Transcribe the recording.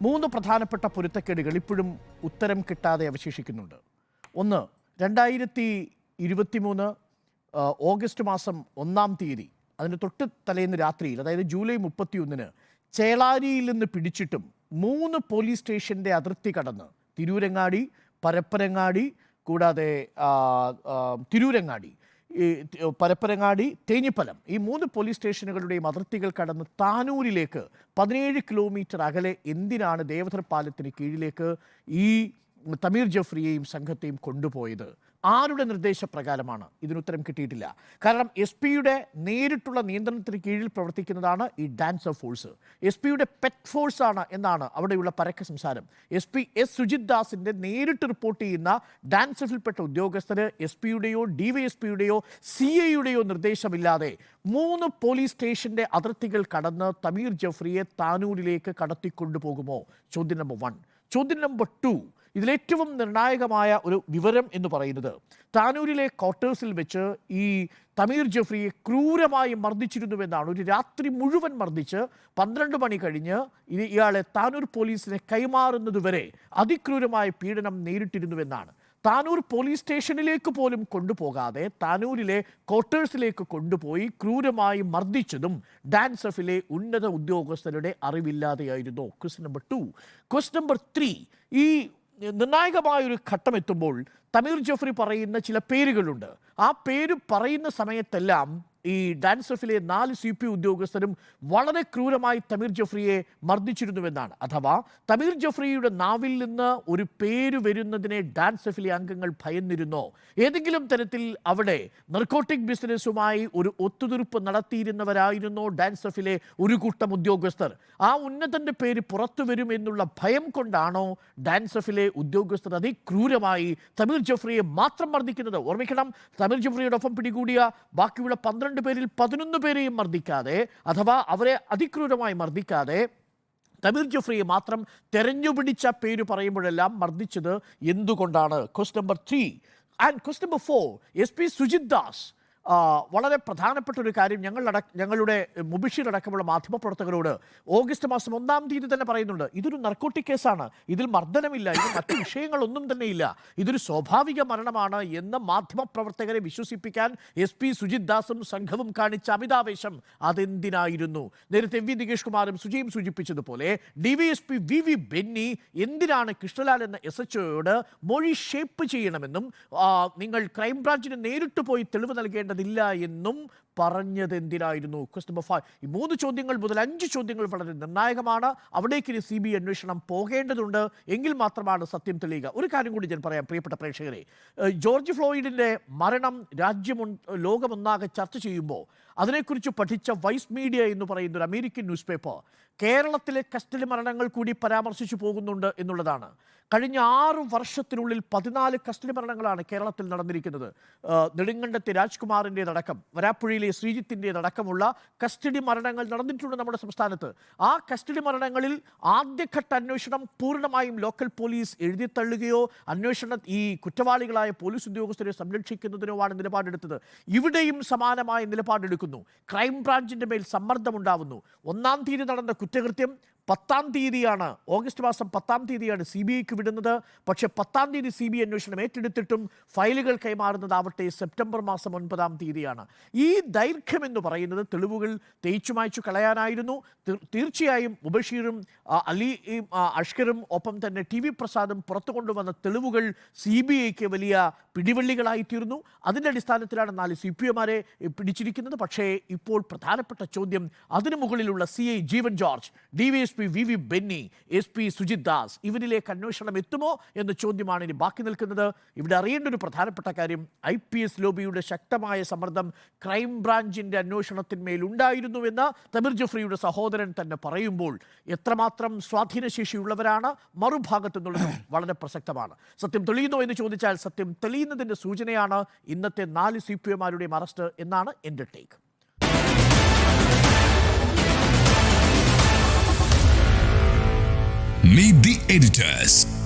മൂന്ന് പ്രധാനപ്പെട്ട പൊരുത്തക്കേടുകൾ ഇപ്പോഴും ഉത്തരം കിട്ടാതെ അവശേഷിക്കുന്നുണ്ട്. ഒന്ന് രണ്ടായിരത്തി ഇരുപത്തിമൂന്ന് ഓഗസ്റ്റ് മാസം ഒന്നാം തീയതി അതിന് തൊട്ട് തലേന്ന് രാത്രിയിൽ അതായത് ജൂലൈ മുപ്പത്തിയൊന്നിന് ചേളാരിയിൽ നിന്ന് പിടിച്ചിട്ടും മൂന്ന് പോലീസ് സ്റ്റേഷന്റെ അതിർത്തി കടന്ന് തിരൂരങ്ങാടി പരപ്പരങ്ങാടി കൂടാതെ തിരൂരങ്ങാടി ഈ പരപ്പരങ്ങാടി തേഞ്ഞിപ്പലം ഈ മൂന്ന് പോലീസ് സ്റ്റേഷനുകളുടെയും അതിർത്തികൾ കടന്ന് താനൂരിലേക്ക് പതിനേഴ് കിലോമീറ്റർ അകലെ എന്തിനാണ് ദേവധർ പാലത്തിന് കീഴിലേക്ക് ഈ തമീർ ജഫ്രിയെയും സംഘത്തെയും കൊണ്ടുപോയത്? ആരുടെ നിർദ്ദേശപ്രകാരമാണ് ഇതിനുത്തരം കിട്ടിയിട്ടില്ല? കാരണം എസ് പിയുടെ നേരിട്ടുള്ള നിയന്ത്രണത്തിന് കീഴിൽ പ്രവർത്തിക്കുന്നതാണ് ഈ ഡാൻസർ ഫോഴ്സ്. എസ് പിയുടെ പെറ്റ് ഫോഴ്സ് ആണ് എന്നാണ് അവിടെയുള്ള പരക്ക സംസാരം. എസ് പി എസ് സുജിത് ദാസിന്റെ നേരിട്ട് റിപ്പോർട്ട് ചെയ്യുന്ന ഡാൻസ് ഓഫിൽപ്പെട്ട ഉദ്യോഗസ്ഥര് എസ് പിയുടെയോ ഡി വൈ എസ് പിയുടെയോ സി എയുടെയോ നിർദ്ദേശമില്ലാതെ മൂന്ന് പോലീസ് സ്റ്റേഷന്റെ അതിർത്തികൾ കടന്ന് തമീർ ജഫ്രിയെ താനൂരിലേക്ക് കടത്തിക്കൊണ്ടുപോകുമോ? ചോദ്യം നമ്പർ വൺ. ചോദ്യം നമ്പർ ടു. ഇതിലേറ്റവും നിർണായകമായ ഒരു വിവരം എന്ന് പറയുന്നത് താനൂരിലെ ക്വാർട്ടേഴ്സിൽ വെച്ച് ഈ തമീർ ജഫ്രിയെ ക്രൂരമായി മർദ്ദിച്ചിരുന്നുവെന്നാണ്. ഒരു രാത്രി മുഴുവൻ മർദ്ദിച്ച് പന്ത്രണ്ട് മണി കഴിഞ്ഞ് ഇത് ഇയാളെ താനൂർ പോലീസിനെ കൈമാറുന്നതുവരെ അതിക്രൂരമായ പീഡനം നേരിട്ടിരുന്നുവെന്നാണ്. താനൂർ പോലീസ് സ്റ്റേഷനിലേക്ക് പോലും കൊണ്ടുപോകാതെ താനൂരിലെ ക്വാർട്ടേഴ്സിലേക്ക് കൊണ്ടുപോയി ക്രൂരമായി മർദ്ദിച്ചതും ഡാൻസ് എഫിലെ ഉന്നത ഉദ്യോഗസ്ഥരുടെ അറിവില്ലാതെയായിരുന്നു. Quest number two. Quest number three. ഈ നിർണായകമായ ഒരു ഘട്ടം എത്തുമ്പോൾ തമീർ ജോഫ്രി പറയുന്ന ചില പേരുകളുണ്ട്. ആ പേര് പറയുന്ന സമയത്തെല്ലാം ഈ ഡാൻസ് എഫിലെ നാല് സി പി ഉദ്യോഗസ്ഥരും വളരെ ക്രൂരമായി തമീർ ജഫ്രിയെ മർദ്ദിച്ചിരുന്നുവെന്നാണ്. അഥവാ തമീർ ജഫ്രിയുടെ നാവിൽ നിന്ന് ഒരു പേര് വരുന്നതിനെ ഡാൻസ് എഫിലെ അംഗങ്ങൾ ഭയന്നിരുന്നോ? ഏതെങ്കിലും തരത്തിൽ അവിടെ നർക്കോട്ടിക് ബിസിനസ്സുമായി ഒരു ഒത്തുതീർപ്പ് നടത്തിയിരുന്നവരായിരുന്നോ ഡാൻസ് എഫിലെ ഒരു കൂട്ടം ഉദ്യോഗസ്ഥർ? ആ ഉന്നതന്റെ പേര് പുറത്തു വരും എന്നുള്ള ഭയം കൊണ്ടാണോ ഡാൻസ് എഫിലെ ഉദ്യോഗസ്ഥർ അതിക്രൂരമായി തമീർ ജഫ്രിയെ മാത്രം മർദ്ദിക്കുന്നത്? ഓർമ്മിക്കണം തമീർ ജഫ്രിയോടൊപ്പം പിടികൂടിയ ബാക്കിയുള്ള പന്ത്രണ്ട് പേരിൽ പതിനൊന്ന് പേരെയും മർദ്ദിക്കാതെ അഥവാ അവരെ അതിക്രൂരമായി മർദ്ദിക്കാതെ തമീർ ജുഫ്രിയെ മാത്രം തെരഞ്ഞുപിടിച്ച പേര് പറയുമ്പോഴെല്ലാം മർദ്ദിച്ചത് എന്തുകൊണ്ടാണ്? Quest number three and quest number four S P Sujith Das വളരെ പ്രധാനപ്പെട്ട ഒരു കാര്യം ഞങ്ങൾ ഞങ്ങളുടെ മുബിഷീർ അടക്കമുള്ള മാധ്യമപ്രവർത്തകരോട് ഓഗസ്റ്റ് മാസം ഒന്നാം തീയതി തന്നെ പറയുന്നുണ്ട്. ഇതൊരു നർക്കോട്ടിക് കേസാണ്. ഇതിൽ മർദ്ദനമില്ല. ഇതിൽ മറ്റു വിഷയങ്ങളൊന്നും തന്നെ ഇല്ല ഇതൊരു സ്വാഭാവിക മരണമാണ് എന്ന് മാധ്യമപ്രവർത്തകരെ വിശ്വസിപ്പിക്കാൻ എസ് പി സുജിത് ദാസും സംഘവും കാണിച്ച അമിതാവേശം അതെന്തിനായിരുന്നു? നേരത്തെ വി നികേഷ് കുമാറും സുജിയും സൂചിപ്പിച്ചതുപോലെ D V S P V V Benny എന്തിനാണ് കൃഷ്ണലാൽ എന്ന എസ് എച്ച് ഒയോട് മൊഴി ഷേപ്പ് ചെയ്യണമെന്നും നിങ്ങൾ ക്രൈംബ്രാഞ്ചിന് നേരിട്ട് പോയി തെളിവ് നൽകേണ്ടതില്ല എന്നും പറഞ്ഞത് എന്തിനായിരുന്നു ഫൈവ് ഈ മൂന്ന് ചോദ്യങ്ങൾ മുതൽ അഞ്ച് ചോദ്യങ്ങൾ വളരെ നിർണായകമാണ്. അവിടേക്ക് ഇനി സി ബി അന്വേഷണം പോകേണ്ടതുണ്ട്. എങ്കിൽ മാത്രമാണ് സത്യം തെളിയുക. ഒരു കാര്യം കൂടി ഞാൻ പറയാം പ്രിയപ്പെട്ട പ്രേക്ഷകരെ. ജോർജ് ഫ്ലോയിഡിന്റെ മരണം രാജ്യം ലോകമൊന്നാകെ ചർച്ച ചെയ്യുമ്പോൾ അതിനെക്കുറിച്ച് പഠിച്ച വൈസ് മീഡിയ എന്ന് പറയുന്ന ഒരു അമേരിക്കൻ ന്യൂസ് പേപ്പർ കേരളത്തിലെ കസ്റ്റഡി മരണങ്ങൾ കൂടി പരാമർശിച്ചു പോകുന്നുണ്ട് എന്നുള്ളതാണ്. കഴിഞ്ഞ ആറ് വർഷത്തിനുള്ളിൽ പതിനാല് കസ്റ്റഡി മരണങ്ങളാണ് കേരളത്തിൽ നടന്നിരിക്കുന്നത്. നെടുങ്കണ്ടത്തെ രാജ്കുമാറിന്റെതടക്കം വരാപ്പുഴയിലെ ശ്രീജിത്തിന്റെതടക്കമുള്ള കസ്റ്റഡി മരണങ്ങൾ നടന്നിട്ടുണ്ട് നമ്മുടെ സംസ്ഥാനത്ത്. ആ കസ്റ്റഡി മരണങ്ങളിൽ ആദ്യഘട്ട അന്വേഷണം പൂർണമായും ലോക്കൽ പോലീസ് എഴുതിത്തള്ളുകയോ അന്വേഷണ ഈ കുറ്റവാളികളായ പോലീസ് ഉദ്യോഗസ്ഥരെ സംരക്ഷിക്കുന്നതിനോ ആണ് നിലപാടെടുത്തത്. ഇവിടെയും സമാനമായ നിലപാടെടുക്കുന്നു. ക്രൈംബ്രാഞ്ചിന്റെ മേൽ സമ്മർദ്ദമുണ്ടാവുന്നു. ഒന്നാം തീയതി നടന്ന കുറ്റകൃത്യം പത്താം തീയതിയാണ്. ഓഗസ്റ്റ് മാസം പത്താം തീയതിയാണ് സി ബി ഐക്ക് വിടുന്നത്. പക്ഷേ പത്താം തീയതി സി ബി ഐ അന്വേഷണം ഏറ്റെടുത്തിട്ടും ഫയലുകൾ കൈമാറുന്നതാവട്ടെ സെപ്റ്റംബർ മാസം ഒൻപതാം തീയതിയാണ്. ഈ ദൈർഘ്യം എന്ന് പറയുന്നത് തെളിവുകൾ തേച്ചു മായ്ച്ചു കളയാനായിരുന്നു. തീർച്ചയായും മുബഷീറും അലി അഷ്കറും ഒപ്പം തന്നെ ടി വി പ്രസാദും പുറത്തു കൊണ്ടുവന്ന തെളിവുകൾ സി ബി ഐക്ക് വലിയ പിടിവള്ളികളായി തീർന്നു അതിന്റെ അടിസ്ഥാനത്തിലാണ് നാല് സി പി എമാരെ പിടിച്ചിരിക്കുന്നത്. പക്ഷേ ഇപ്പോൾ പ്രധാനപ്പെട്ട ചോദ്യം അതിനു മുകളിലുള്ള C I Jeevan George D V S P V V Benny S P Sujith Das ഇവരിലേക്ക് അന്വേഷണം എത്തുമോ എന്ന ചോദ്യമാണ് ഇനി ബാക്കി നിൽക്കുന്നത്. ഇവിടെ അറിയേണ്ട ഒരു പ്രധാനപ്പെട്ട കാര്യം ഐ പി എസ് ലോബിയുടെ ശക്തമായ സമ്മർദ്ദം ക്രൈംബ്രാഞ്ചിന്റെ അന്വേഷണത്തിന്മേൽ ഉണ്ടായിരുന്നുവെന്ന് തമിർ ജഫ്രിയുടെ സഹോദരൻ തന്നെ പറയുമ്പോൾ എത്രമാത്രം സ്വാധീനശേഷിയുള്ളവരാണ് മറുഭാഗത്തു നിന്നുള്ളത് വളരെ പ്രസക്തമാണ്. സത്യം തെളിയുന്നോ എന്ന് ചോദിച്ചാൽ സത്യം തെളിയുന്നതിന്റെ സൂചനയാണ് ഇന്നത്തെ നാല് സി പി എമാരുടെയും അറസ്റ്റ് എന്നാണ് എന്റെ ടേക്ക്. The editors.